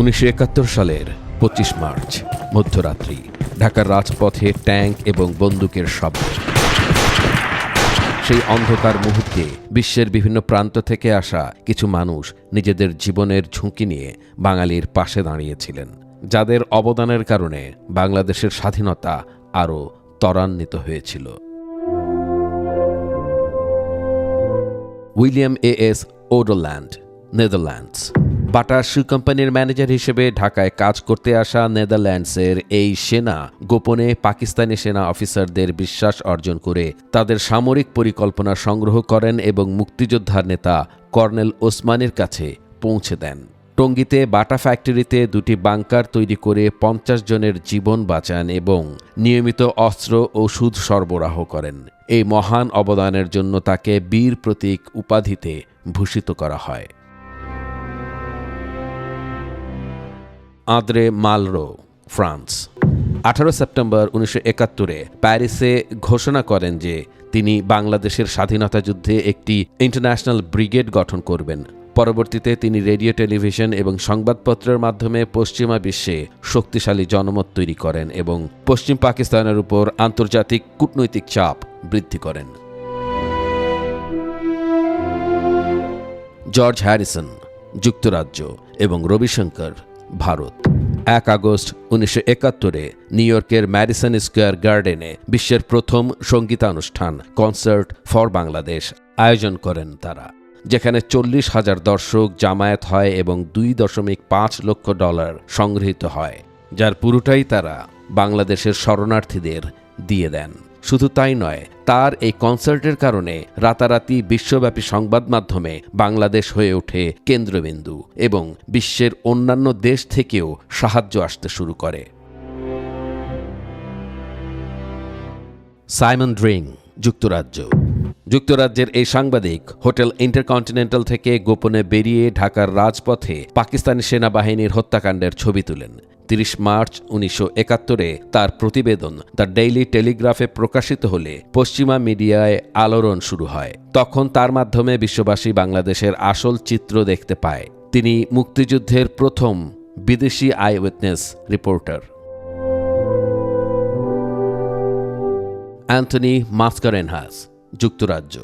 উনিশশো একাত্তর সালের পঁচিশ মার্চ, মধ্যরাত্রি, ঢাকার রাজপথে ট্যাঙ্ক এবং বন্দুকের শব্দ। সেই অন্ধকার মুহূর্তে বিশ্বের বিভিন্ন প্রান্ত থেকে আসা কিছু মানুষ নিজেদের জীবনের ঝুঁকি নিয়ে বাঙালির পাশে দাঁড়িয়েছিলেন, যাদের অবদানের কারণে বাংলাদেশের স্বাধীনতা আরও ত্বরান্বিত হয়েছিল। William A S Ouderland, Netherlands. Bata shoe কোম্পানির ম্যানেজার হিসেবে ঢাকায় কাজ করতে আসা নেদারল্যান্ডসের এই সেনা গোপনে পাকিস্তানি সেনা অফিসারদের বিশ্বাস অর্জন করে তাদের সামরিক পরিকল্পনা সংগ্রহ করেন এবং মুক্তিযোদ্ধার নেতা কর্নেল ওসমানের কাছে পৌঁছে দেন। টঙ্গীতে বাটা ফ্যাক্টরিতে দুটি বাংকার তৈরি করে পঞ্চাশ জনের জীবন বাঁচান এবং নিয়মিত অস্ত্র ও সুদ সরবরাহ করেন। এই মহান অবদানের জন্য তাকে বীর প্রতীক উপাধিতে ভূষিত করা হয়। আদ্রে মালরো ফ্রান্স আঠারো সেপ্টেম্বর উনিশশো একাত্তরে প্যারিসে ঘোষণা করেন যে তিনি বাংলাদেশের স্বাধীনতা যুদ্ধে একটি ইন্টারন্যাশনাল ব্রিগেড গঠন করবেন। পরবর্তীতে তিনি রেডিও, টেলিভিশন এবং সংবাদপত্রের মাধ্যমে পশ্চিমা বিশ্বে শক্তিশালী জনমত তৈরি করেন এবং পশ্চিম পাকিস্তানের উপর আন্তর্জাতিক কূটনৈতিক চাপ বৃদ্ধি করেন। জর্জ হ্যারিসন, যুক্তরাজ্য এবং রবিশঙ্কর ভারত। এক আগস্ট উনিশশো একাত্তরে নিউ ইয়র্কের স্কোয়ার গার্ডেনে বিশ্বের প্রথম সঙ্গীতানুষ্ঠান কনসার্ট ফর বাংলাদেশ আয়োজন করেন তারা, যেখানে চল্লিশ হাজার দর্শক জামায়াত হয় এবং দুই দশমিক পাঁচ লক্ষ ডলার সংগৃহীত হয়, যার পুরোটাই তারা বাংলাদেশের শরণার্থীদের দিয়ে দেন। শুধু তাই নয়, তার এই কনসার্টের কারণে রাতারাতি বিশ্বব্যাপী সংবাদ মাধ্যমে বাংলাদেশ হয়ে ওঠে কেন্দ্রবিন্দু এবং বিশ্বের অন্যান্য দেশ থেকেও সাহায্য আসতে শুরু করে। সাইমন ড্রিং, যুক্তরাজ্য। যুক্তরাজ্যের এই সাংবাদিক হোটেল ইন্টারকন্টিনেন্টাল থেকে গোপনে বেরিয়ে ঢাকার রাজপথে পাকিস্তানি সেনাবাহিনীর হত্যাকাণ্ডের ছবি তুলেন। তিরিশ মার্চ উনিশশো তার প্রতিবেদন দ্য ডেইলি টেলিগ্রাফে প্রকাশিত হলে পশ্চিমা মিডিয়ায় আলোড়ন শুরু হয়। তখন তার মাধ্যমে বিশ্ববাসী বাংলাদেশের আসল চিত্র দেখতে পায়। তিনি মুক্তিযুদ্ধের প্রথম বিদেশি eye witness reporter Anthony Mascarenhas, যুক্তরাজ্য।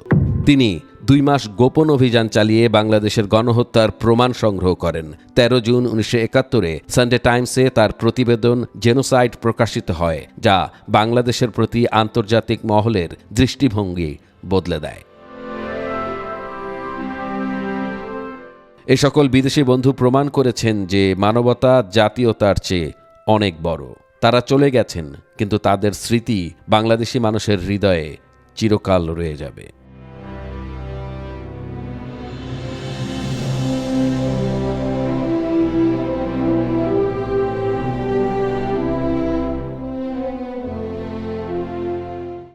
তিনি দুই মাস গোপন অভিযান চালিয়ে বাংলাদেশের গণহত্যার প্রমাণ সংগ্রহ করেন। ১৩ জুন উনিশশো একাত্তরে সানডে টাইমসে তার প্রতিবেদন জেনোসাইড প্রকাশিত হয়, যা বাংলাদেশের প্রতি আন্তর্জাতিক মহলের দৃষ্টিভঙ্গি বদলে দেয়। এ সকল বিদেশি বন্ধু প্রমাণ করেছেন যে মানবতা জাতীয়তার চেয়ে অনেক বড়। তারা চলে গেছেন, কিন্তু তাদের স্মৃতি বাংলাদেশি মানুষের হৃদয়ে চিরকাল রয়ে যাবে।